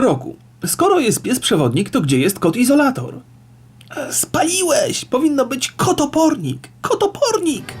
Roku. Skoro jest pies przewodnik, to gdzie jest kot izolator? Spaliłeś! Powinno być kotopornik! Kotopornik!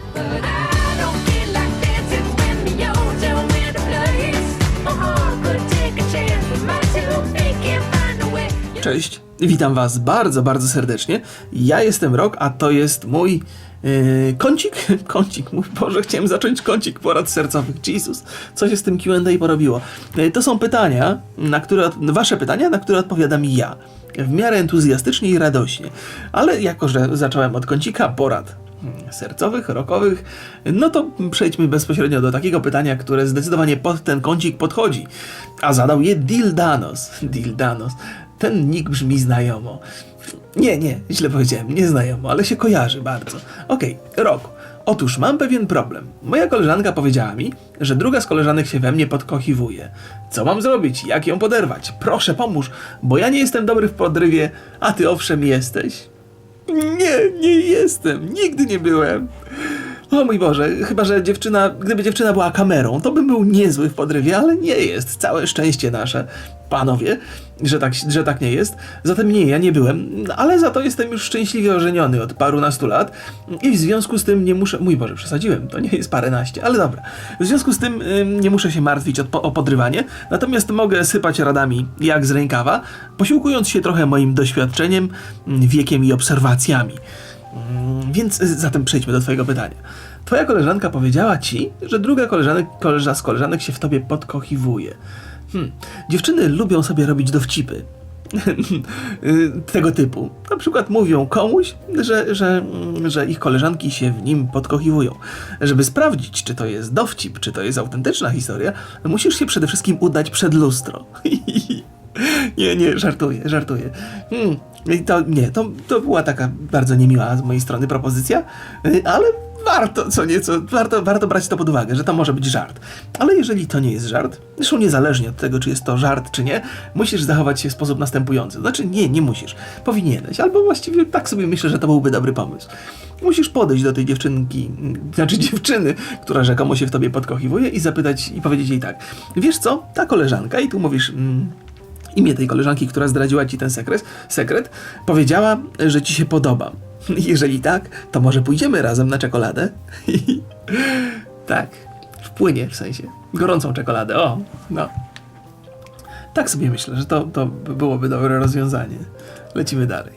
Cześć, witam was bardzo, bardzo serdecznie. Ja jestem Rok, a to jest mój yy, kącik. Kącik, mój Boże, chciałem zacząć kącik porad sercowych. Jezus, co się z tym Q&A porobiło? Yy, to są pytania, na które, wasze pytania, na które odpowiadam ja. W miarę entuzjastycznie i radośnie. Ale jako, że zacząłem od kącika porad mm, sercowych, rokowych, no to przejdźmy bezpośrednio do takiego pytania, które zdecydowanie pod ten kącik podchodzi. A zadał je Dildanos. Dildanos. Ten nick brzmi znajomo. Nie, nie, źle powiedziałem, nie znajomo, ale się kojarzy bardzo. Okej, rok. Otóż mam pewien problem. Moja koleżanka powiedziała mi, że druga z koleżanek się we mnie podkochiwuje. Co mam zrobić? Jak ją poderwać? Proszę, pomóż, bo ja nie jestem dobry w podrywie, a ty owszem jesteś. Nie, nie jestem. Nigdy nie byłem. O mój Boże, chyba że dziewczyna, gdyby dziewczyna była kamerą, to bym był niezły w podrywie, ale nie jest. Całe szczęście nasze, panowie, że tak, że tak nie jest. Zatem nie, ja nie byłem, ale za to jestem już szczęśliwie ożeniony od parunastu lat i w związku z tym nie muszę. Mój Boże, przesadziłem, to nie jest paręnaście, ale dobra. W związku z tym ym, nie muszę się martwić o, o podrywanie, natomiast mogę sypać radami jak z rękawa, posiłkując się trochę moim doświadczeniem, wiekiem i obserwacjami. Mm, Więc y, zatem przejdźmy do Twojego pytania. Twoja koleżanka powiedziała ci, że druga koleżanek, koleża z koleżanek się w tobie podkochiwuje. Hmm. Dziewczyny lubią sobie robić dowcipy. Y, Tego typu. Na przykład mówią komuś, że, że, mm, że ich koleżanki się w nim podkochiwują. Żeby sprawdzić, czy to jest dowcip, czy to jest autentyczna historia, musisz się przede wszystkim udać przed lustro. Nie, nie, żartuję, żartuję. Hmm, i to nie, to, to była taka bardzo niemiła z mojej strony propozycja, y, ale warto co nieco, warto, warto brać to pod uwagę, że to może być żart. Ale jeżeli to nie jest żart, zresztą niezależnie od tego, czy jest to żart, czy nie, musisz zachować się w sposób następujący. Znaczy, nie, nie musisz. Powinieneś, albo właściwie tak sobie myślę, że to byłby dobry pomysł. Musisz podejść do tej dziewczynki, mm, znaczy dziewczyny, która rzekomo się w tobie podkochiwuje i zapytać, i powiedzieć jej tak, wiesz co, ta koleżanka, i tu mówisz... Mm, imię tej koleżanki, która zdradziła ci ten sekret, sekret, powiedziała, że ci się podoba. Jeżeli tak, to może pójdziemy razem na czekoladę? tak, wpłynie w sensie. Gorącą czekoladę, o, no. Tak sobie myślę, że to, to byłoby dobre rozwiązanie. Lecimy dalej.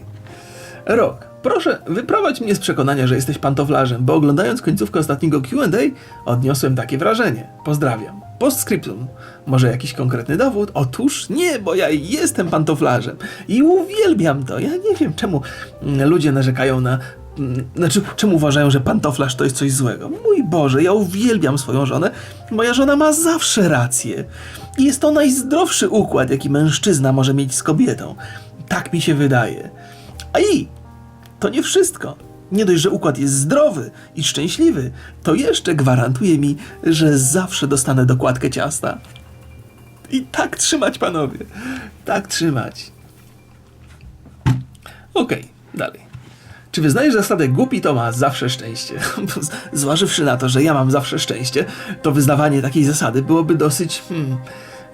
Rok. Proszę, wyprowadź mnie z przekonania, że jesteś pantoflarzem, bo oglądając końcówkę ostatniego Q&A odniosłem takie wrażenie. Pozdrawiam. Postscriptum. Może jakiś konkretny dowód? Otóż nie, bo ja jestem pantoflarzem i uwielbiam to. Ja nie wiem, czemu mm, ludzie narzekają na... mm, Znaczy, czemu uważają, że pantoflarz to jest coś złego? Mój Boże, ja uwielbiam swoją żonę. Moja żona ma zawsze rację. I jest to najzdrowszy układ, jaki mężczyzna może mieć z kobietą. Tak mi się wydaje. A i to nie wszystko. Nie dość, że układ jest zdrowy i szczęśliwy, to jeszcze gwarantuje mi, że zawsze dostanę dokładkę ciasta. I tak trzymać, panowie. Tak trzymać. Okej, dalej. Czy wyznajesz zasadę głupi to ma zawsze szczęście? Zważywszy na to, że ja mam zawsze szczęście, to wyznawanie takiej zasady byłoby dosyć. Hmm,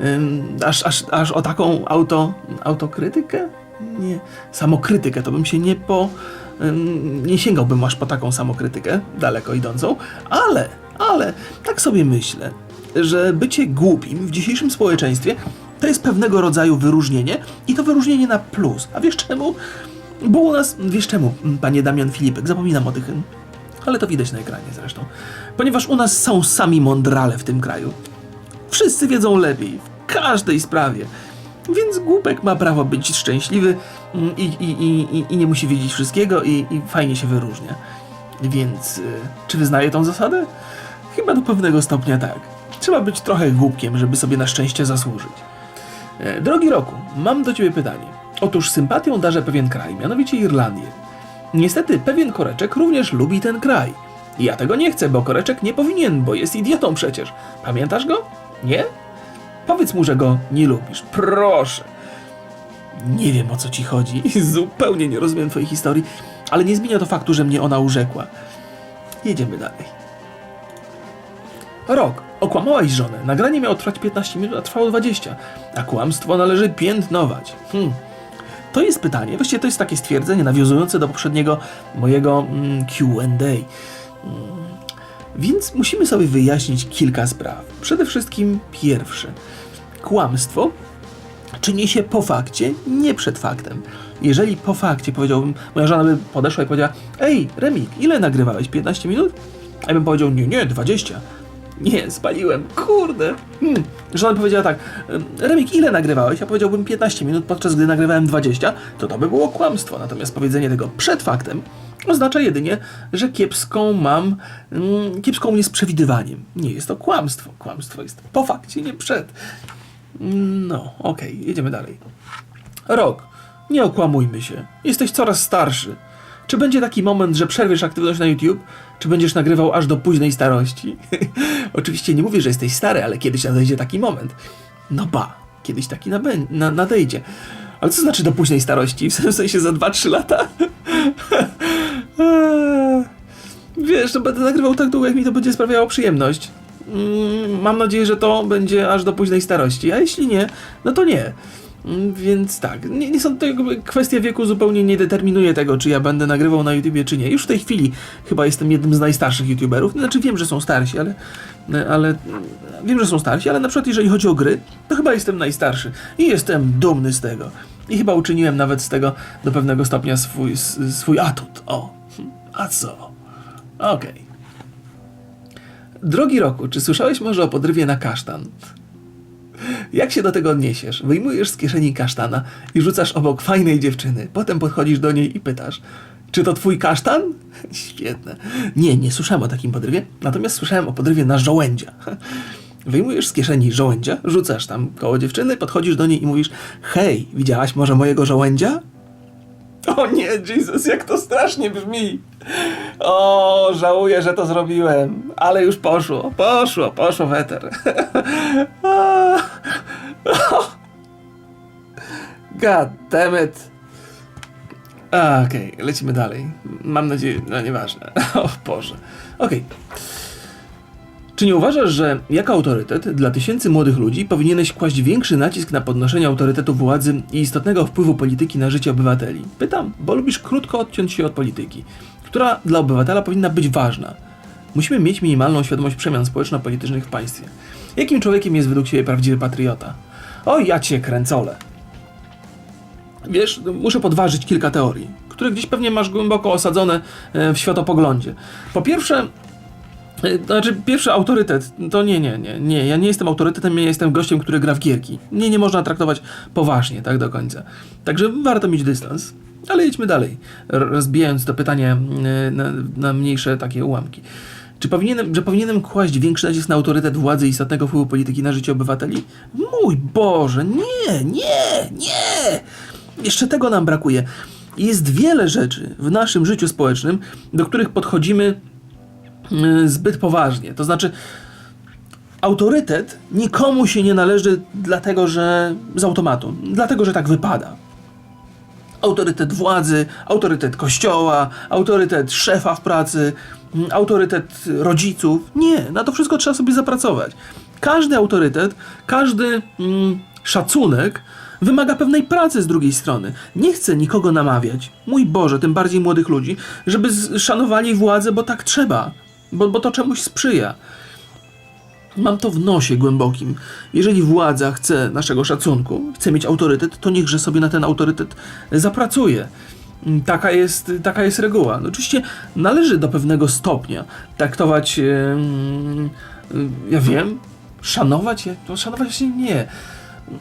ym, aż, aż, aż o taką auto, autokrytykę? Nie, samokrytykę to bym się nie po. Nie sięgałbym aż po taką samokrytykę, daleko idącą, ale, ale, tak sobie myślę, że bycie głupim w dzisiejszym społeczeństwie to jest pewnego rodzaju wyróżnienie i to wyróżnienie na plus. A wiesz czemu? Bo u nas, wiesz czemu, panie Damian Filipek, zapominam o tych, ale to widać na ekranie zresztą. Ponieważ u nas są sami mądrale w tym kraju. Wszyscy wiedzą lepiej, w każdej sprawie. Więc głupek ma prawo być szczęśliwy mm, i, i, i, i, nie musi wiedzieć wszystkiego i, i fajnie się wyróżnia. Więc y, czy wyznaje tą zasadę? Chyba do pewnego stopnia tak. Trzeba być trochę głupkiem, żeby sobie na szczęście zasłużyć. E, Drogi Roku, mam do Ciebie pytanie. Otóż sympatią darzę pewien kraj, mianowicie Irlandię. Niestety pewien koreczek również lubi ten kraj. Ja tego nie chcę, bo koreczek nie powinien, bo jest idiotą przecież. Pamiętasz go? Nie? Powiedz mu, że go nie lubisz. Proszę. Nie wiem o co ci chodzi. Zupełnie nie rozumiem twojej historii, ale nie zmienia to faktu, że mnie ona urzekła. Jedziemy dalej. Rok. Okłamałeś żonę. Nagranie miało trwać 15 minut, a trwało 20. A kłamstwo należy piętnować. Hmm. To jest pytanie, właściwie to jest takie stwierdzenie nawiązujące do poprzedniego mojego mm, QA. Więc musimy sobie wyjaśnić kilka spraw. Przede wszystkim pierwsze. Kłamstwo czyni się po fakcie, nie przed faktem. Jeżeli po fakcie powiedziałbym, moja żona by podeszła i powiedziała: Ej, Remik, ile nagrywałeś? 15 minut? A ja bym powiedział: Nie, nie, 20. Nie, spaliłem, kurde. Hmm. Żona powiedziała tak: Remik, ile nagrywałeś? Ja powiedziałbym 15 minut, podczas gdy nagrywałem 20, to to by było kłamstwo. Natomiast powiedzenie tego przed faktem oznacza jedynie, że kiepską mam, mm, kiepską mnie przewidywaniem. Nie jest to kłamstwo. Kłamstwo jest po fakcie, nie przed. No, okej, jedziemy dalej. Rok. Nie okłamujmy się. Jesteś coraz starszy. Czy będzie taki moment, że przerwiesz aktywność na YouTube? Czy będziesz nagrywał aż do późnej starości? Oczywiście nie mówię, że jesteś stary, ale kiedyś nadejdzie taki moment. No ba, kiedyś taki na- nadejdzie. Ale co znaczy do późnej starości? W sensie za 2-3 lata? Wiesz, to będę nagrywał tak długo, jak mi to będzie sprawiało przyjemność. Mm, Mam nadzieję, że to będzie aż do późnej starości, a jeśli nie, no to nie. Mm, Więc tak, nie, nie są to kwestia wieku zupełnie nie determinuje tego, czy ja będę nagrywał na YouTubie, czy nie. Już w tej chwili chyba jestem jednym z najstarszych YouTuberów. Znaczy wiem, że są starsi, ale, ale wiem, że są starsi, ale na przykład jeżeli chodzi o gry, to chyba jestem najstarszy i jestem dumny z tego. I chyba uczyniłem nawet z tego do pewnego stopnia swój, swój atut. O, a co? Okej. Drogi Roku, czy słyszałeś może o podrywie na kasztan? Jak się do tego odniesiesz? Wyjmujesz z kieszeni kasztana i rzucasz obok fajnej dziewczyny. Potem podchodzisz do niej i pytasz, czy to twój kasztan? Świetne. Nie, nie słyszałem o takim podrywie, natomiast słyszałem o podrywie na żołędzia. Wyjmujesz z kieszeni żołędzia, rzucasz tam koło dziewczyny, podchodzisz do niej i mówisz, hej, widziałaś może mojego żołędzia? O nie, Jezus, jak to strasznie brzmi. O, żałuję, że to zrobiłem, ale już poszło, poszło, poszło weter. God damn it. Okej, lecimy dalej. Mam nadzieję, no nieważne. O Boże. Okej. Czy nie uważasz, że jako autorytet dla tysięcy młodych ludzi powinieneś kłaść większy nacisk na podnoszenie autorytetu władzy i istotnego wpływu polityki na życie obywateli? Pytam, bo lubisz krótko odciąć się od polityki, która dla obywatela powinna być ważna. Musimy mieć minimalną świadomość przemian społeczno-politycznych w państwie. Jakim człowiekiem jest według Ciebie prawdziwy patriota? O, ja Cię kręcole. Wiesz, muszę podważyć kilka teorii, które gdzieś pewnie masz głęboko osadzone e, w światopoglądzie. Po pierwsze, znaczy, pierwszy autorytet, to nie, nie, nie, nie, ja nie jestem autorytetem, ja jestem gościem, który gra w gierki. Mnie nie można traktować poważnie, tak do końca. Także warto mieć dystans. Ale jedźmy dalej, rozbijając to pytanie e, na, na mniejsze takie ułamki. Czy powinienem, że powinienem kłaść większy nacisk na autorytet władzy i istotnego wpływu polityki na życie obywateli? Mój Boże, nie, nie, nie! Jeszcze tego nam brakuje. Jest wiele rzeczy w naszym życiu społecznym, do których podchodzimy zbyt poważnie. To znaczy, autorytet nikomu się nie należy dlatego, że z automatu, dlatego, że tak wypada. Autorytet władzy, autorytet kościoła, autorytet szefa w pracy, mm, autorytet rodziców. Nie, na to wszystko trzeba sobie zapracować. Każdy autorytet, każdy mm, szacunek wymaga pewnej pracy z drugiej strony. Nie chcę nikogo namawiać, mój Boże, tym bardziej młodych ludzi, żeby szanowali władzę, bo tak trzeba, bo, bo to czemuś sprzyja. Mam to w nosie głębokim. Jeżeli władza chce naszego szacunku, chce mieć autorytet, to niechże sobie na ten autorytet zapracuje. Taka jest, taka jest reguła. No, oczywiście należy do pewnego stopnia traktować, ja wiem, szanować, to szanować się nie,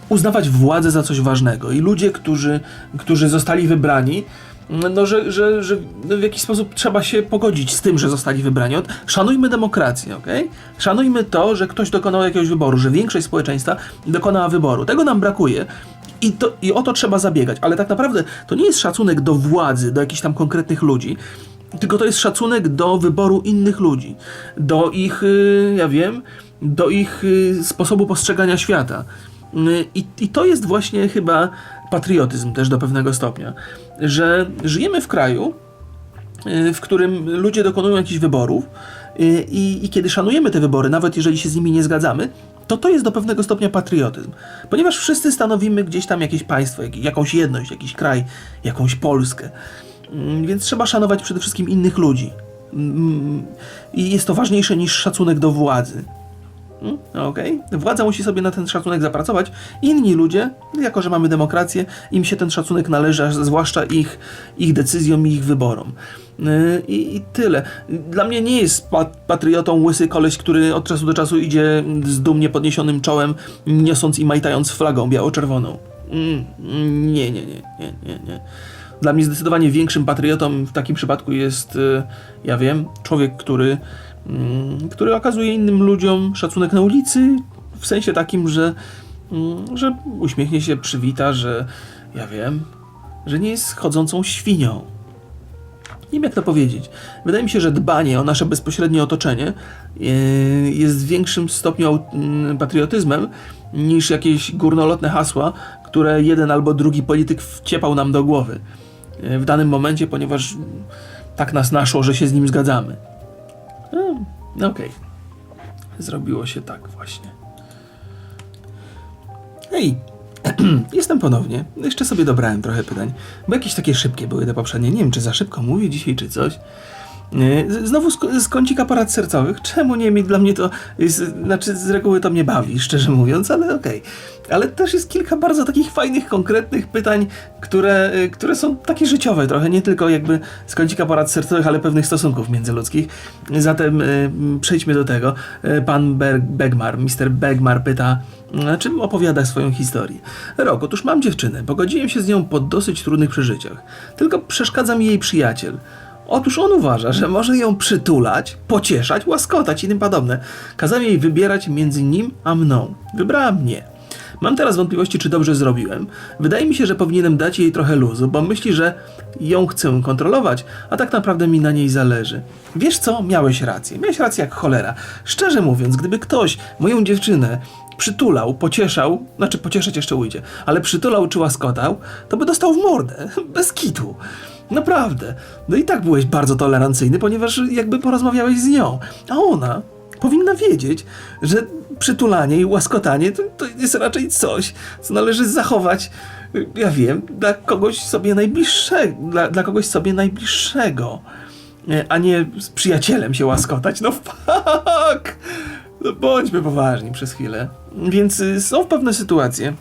uznawać władzę za coś ważnego. I ludzie, którzy, którzy zostali wybrani, no, że, że, że w jakiś sposób trzeba się pogodzić z tym, że zostali wybrani. Szanujmy demokrację, ok? Szanujmy to, że ktoś dokonał jakiegoś wyboru, że większość społeczeństwa dokonała wyboru. Tego nam brakuje. I, to, I o to trzeba zabiegać. Ale tak naprawdę to nie jest szacunek do władzy, do jakichś tam konkretnych ludzi, tylko to jest szacunek do wyboru innych ludzi, do ich, y, ja wiem, do ich y, sposobu postrzegania świata. Y, I, I to jest właśnie chyba patriotyzm też do pewnego stopnia, że żyjemy w kraju, y, w którym ludzie dokonują jakichś wyborów y, i, i kiedy szanujemy te wybory, nawet jeżeli się z nimi nie zgadzamy, to to jest do pewnego stopnia patriotyzm. Ponieważ wszyscy stanowimy gdzieś tam jakieś państwo, jak- jakąś jedność, jakiś kraj, jakąś Polskę. Mm, Więc trzeba szanować przede wszystkim innych ludzi. Mm, I jest to ważniejsze niż szacunek do władzy. Mm, Okej. Władza musi sobie na ten szacunek zapracować. Inni ludzie, jako że mamy demokrację, im się ten szacunek należy, zwłaszcza ich, ich decyzjom i ich wyborom. Yy, I, tyle. Dla mnie nie jest pa- patriotą łysy koleś, który od czasu do czasu idzie z dumnie podniesionym czołem, niosąc i majtając flagą biało-czerwoną. Mm, mm, nie, nie, nie, nie, nie, nie. Dla mnie zdecydowanie większym patriotą w takim przypadku jest, y, ja wiem, człowiek, który, który okazuje innym ludziom szacunek na ulicy, w sensie takim, że, mm, że uśmiechnie się, przywita, że ja wiem, że nie jest chodzącą świnią. Nie wiem jak to powiedzieć. Wydaje mi się, że dbanie o nasze bezpośrednie otoczenie e, jest w większym stopniu aut- m, patriotyzmem niż jakieś górnolotne hasła, które jeden albo drugi polityk wciepał nam do głowy e, w danym momencie, ponieważ mm, tak nas naszło, że się z nim zgadzamy. No, okej. Zrobiło się tak właśnie. Hej, jestem ponownie. Jeszcze sobie dobrałem trochę pytań, bo jakieś takie szybkie były te poprzednie. Nie wiem, czy za szybko mówię dzisiaj, czy coś. Z- Znowu z, kącika sercowych. Czemu nie mieć dla mnie to. Jest, znaczy, z reguły to mnie bawi, szczerze mówiąc, ale okej. Ale też jest kilka bardzo takich fajnych, konkretnych pytań, które, y, które są takie życiowe trochę, nie tylko jakby z kącika sercowych, ale pewnych stosunków międzyludzkich. Zatem y, przejdźmy do tego. Y, Pan Berg, Begmar, Mr. Begmar pyta, y, czym opowiada swoją historię. Rok, otóż mam dziewczynę. Pogodziłem się z nią po dosyć trudnych przeżyciach. Tylko przeszkadza mi jej przyjaciel. Otóż on uważa, że może ją przytulać, pocieszać, łaskotać i tym podobne. Kazałem jej wybierać między nim a mną. Wybrała mnie. Mam teraz wątpliwości, czy dobrze zrobiłem. Wydaje mi się, że powinienem dać jej trochę luzu, bo myśli, że ją chcę kontrolować, a tak naprawdę mi na niej zależy. Wiesz co? Miałeś rację. Miałeś rację jak cholera. Szczerze mówiąc, gdyby ktoś moją dziewczynę przytulał, pocieszał, znaczy pocieszać jeszcze ujdzie, ale przytulał czy łaskotał, to by dostał w mordę. Bez kitu. Naprawdę. No i tak byłeś bardzo tolerancyjny, ponieważ jakby porozmawiałeś z nią. A ona powinna wiedzieć, że przytulanie i łaskotanie to, to jest raczej coś, co należy zachować, y, ja wiem, dla kogoś sobie najbliższego, dla, dla kogoś sobie najbliższego, y, a nie z przyjacielem się łaskotać. No fuck! No bądźmy poważni przez chwilę. Więc y, są pewne sytuacje,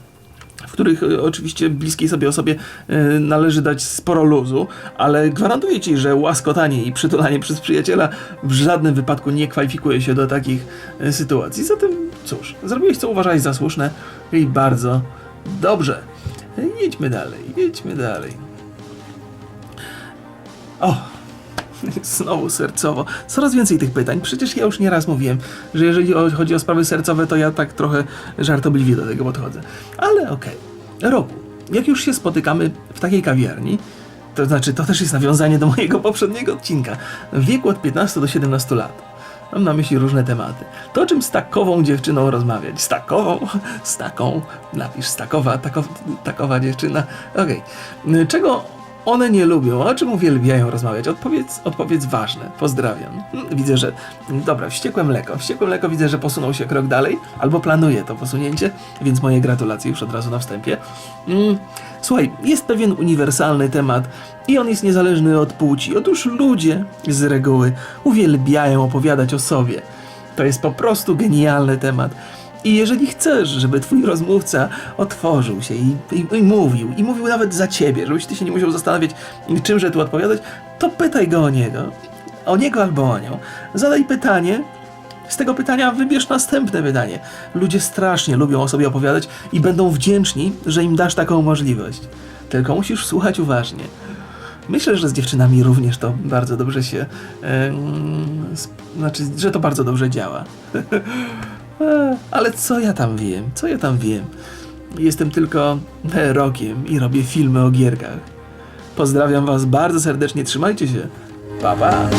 w których y, oczywiście bliskiej sobie osobie y, należy dać sporo luzu, ale gwarantuję ci, że łaskotanie i przytulanie przez przyjaciela w żadnym wypadku nie kwalifikuje się do takich y, sytuacji. Zatem cóż, zrobiłeś co uważałeś za słuszne i bardzo dobrze. Jedźmy dalej, jedźmy dalej. O! Znowu sercowo. Coraz więcej tych pytań. Przecież ja już nieraz mówiłem, że jeżeli chodzi o sprawy sercowe, to ja tak trochę żartobliwie do tego podchodzę. Ale okej. Roku. Jak już się spotykamy w takiej kawiarni, to znaczy to też jest nawiązanie do mojego poprzedniego odcinka, w wieku od 15 do 17 lat. Mam na myśli różne tematy. To czym z takową dziewczyną rozmawiać? Z takową? Z taką? Napisz z takowa, takow, takowa dziewczyna. Okej. Czego one nie lubią, o czym uwielbiają rozmawiać? Odpowiedz, odpowiedz ważne. Pozdrawiam. Hmm, Widzę, że. Dobra, wściekłe mleko. Wściekłe mleko widzę, że posunął się krok dalej, albo planuje to posunięcie, więc moje gratulacje już od razu na wstępie. Mm, Słuchaj, jest pewien uniwersalny temat i on jest niezależny od płci. Otóż ludzie z reguły uwielbiają opowiadać o sobie. To jest po prostu genialny temat. I jeżeli chcesz, żeby twój rozmówca otworzył się i, i, i mówił, i mówił nawet za ciebie, żebyś ty się nie musiał zastanawiać, czymże tu odpowiadać, to pytaj go o niego. O niego albo o nią. Zadaj pytanie, z tego pytania wybierz następne pytanie. Ludzie strasznie lubią o sobie opowiadać i będą wdzięczni, że im dasz taką możliwość. Tylko musisz słuchać uważnie. Myślę, że z dziewczynami również to bardzo dobrze się. sp- znaczy, że to bardzo dobrze działa. E, Ale co ja tam wiem? Co ja tam wiem? Jestem tylko rokiem i robię filmy o gierkach. Pozdrawiam Was bardzo serdecznie, trzymajcie się. Pa, pa!